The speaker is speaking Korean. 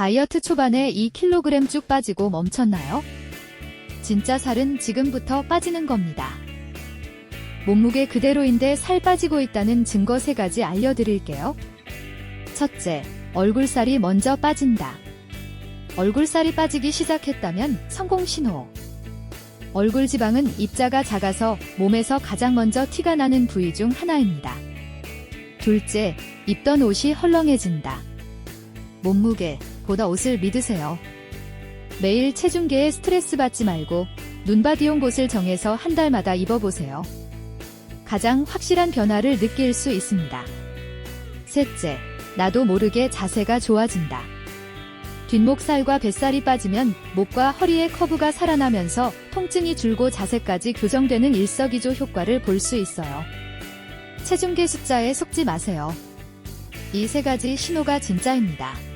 다이어트 초반에 2kg 쭉 빠지고 멈췄나요? 진짜 살은 지금부터 빠지는 겁니다. 몸무게 그대로인데 살 빠지고 있다는 증거 3가지 알려드릴게요. 첫째, 얼굴살이 먼저 빠진다. 얼굴살이 빠지기 시작했다면 성공 신호. 얼굴 지방은 입자가 작아서 몸에서 가장 먼저 티가 나는 부위 중 하나입니다. 둘째, 입던 옷이 헐렁해진다. 몸무게, 보다 옷을 믿으세요. 매일 체중계에 스트레스 받지 말고 눈바디용 곳을 정해서 한 달마다 입어보세요. 가장 확실한 변화를 느낄 수 있습니다. 셋째, 나도 모르게 자세가 좋아진다. 뒷목살과 뱃살이 빠지면 목과 허리의 커브가 살아나면서 통증이 줄고 자세까지 교정되는 일석이조 효과를 볼 수 있어요. 체중계 숫자에 속지 마세요. 이 세 가지 신호가 진짜입니다.